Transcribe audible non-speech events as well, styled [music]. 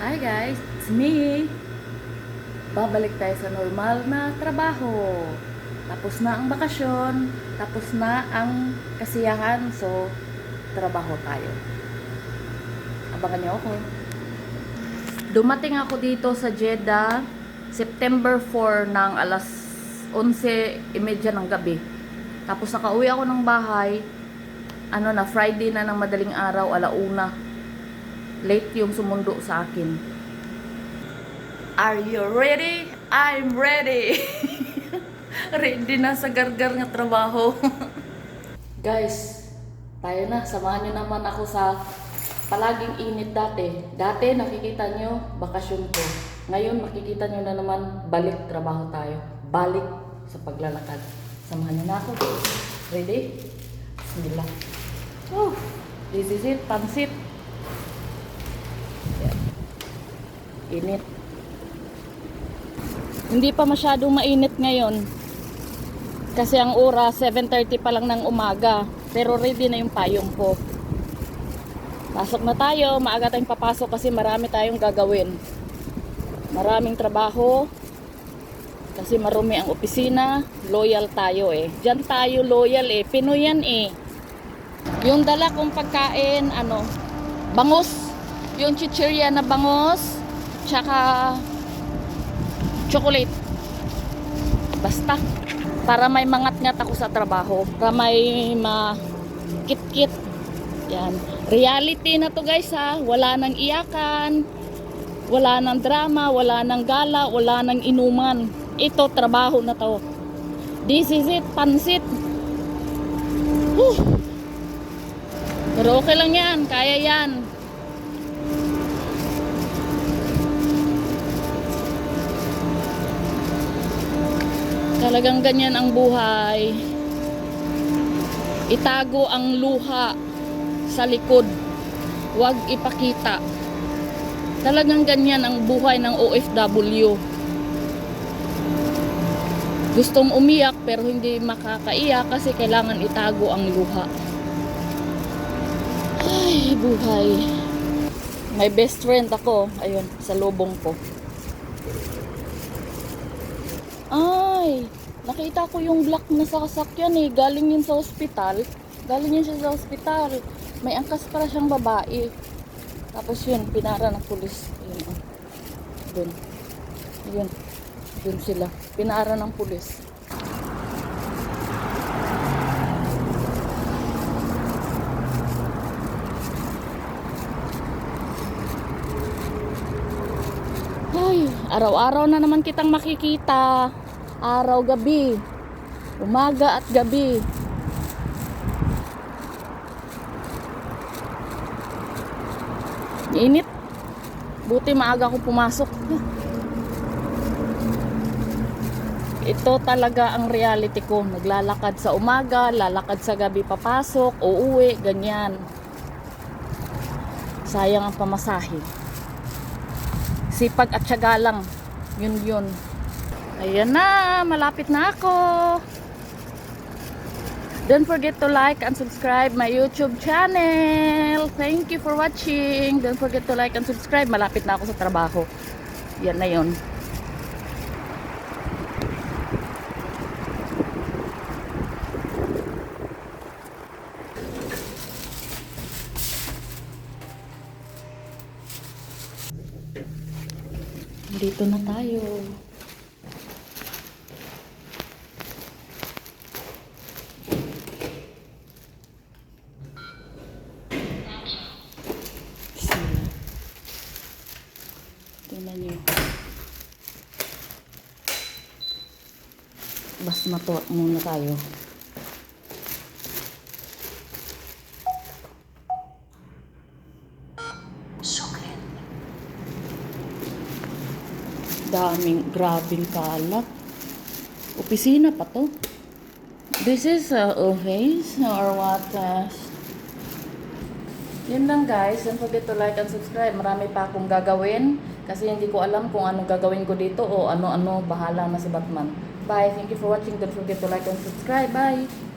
Hi guys, it's me. Babalik tayo sa normal na trabaho. Tapos na ang bakasyon, tapos na ang kasiyahan, so trabaho tayo. Abangan niyo ako. Dumating ako dito sa Jeddah September 4 ng alas 11.30 ng gabi. Tapos nakauwi ako ng bahay, ano na, Friday na ng madaling araw, alauna. Late yung sumundo sa akin. Are you ready? I'm ready! [laughs] ready na sa gargar ng trabaho. [laughs] Guys, tayo na. Samahan niyo naman ako sa palaging init dati. Dati nakikita niyo bakasyon ko. Ngayon makikita niyo na naman balik trabaho tayo. Balik sa paglalakad. Samahan niyo na ako. Ready? Bismillah. Oh, this is it. Pansit. Yan. Init. Hindi pa masyadong mainit ngayon. Kasi ang oras 7.30 pa lang ng umaga. Pero ready na yung payong ko. Pasok na tayo. Maaga tayong papasok kasi marami tayong gagawin. Maraming trabaho. Kasi marumi ang opisina. Loyal tayo eh. Diyan tayo loyal eh. Pinoy yan eh. Yung dala kong pagkain, ano, bangus. Yung chichirya na bangus. Tsaka chocolate. Basta. Para may mangat-ngat ako sa trabaho. Para may ma-kit-kit. Yan. Reality na to guys ha. Wala nang iyakan. Wala nang drama. Wala nang gala. Wala nang inuman. Ito, trabaho na to. This is it. Pansit. Whew. Pero okay lang yan. Kaya yan. Talagang ganyan ang buhay. Itago ang luha sa likod. Huwag ipakita. Talagang ganyan ang buhay ng OFW. Gustong umiyak pero hindi makakaiyak kasi kailangan itago ang luha. Ay, buhay. May best friend ako. Ayun, sa lubong ko. Ay, nakita ko yung black na sasakyan eh. Galing yun sa ospital. Galing yun siya sa ospital. May angkas para siyang babae. Tapos yun, pinara ng pulis. Yun, oh. Dun. Yun. Dun sila. Pinara ng pulis. Ay, araw-araw na naman kitang makikita. Araw, gabi. Umaga at gabi. Init. Buti maaga ako pumasok. Ito talaga ang reality ko. Naglalakad sa umaga, lalakad sa gabi papasok, uuwi, ganyan. Sayang ang pamasahe sipag at syaga lang. Yun yun. Ayan na, malapit na ako. Don't forget to like and subscribe my YouTube channel. Thank you for watching. Don't forget to like and subscribe. Malapit na ako sa trabaho. Yan na yun. Dito na tayo. Bismillah. Tingnan nyo. Bas matuwa muna tayo. daming grabing kalat. Opisina pa to. This is a office or what? Uh, yun lang guys. Don't forget to like and subscribe. Marami pa akong gagawin. Kasi hindi ko alam kung anong gagawin ko dito o ano-ano. Bahala na si Batman. Bye. Thank you for watching. Don't forget to like and subscribe. Bye.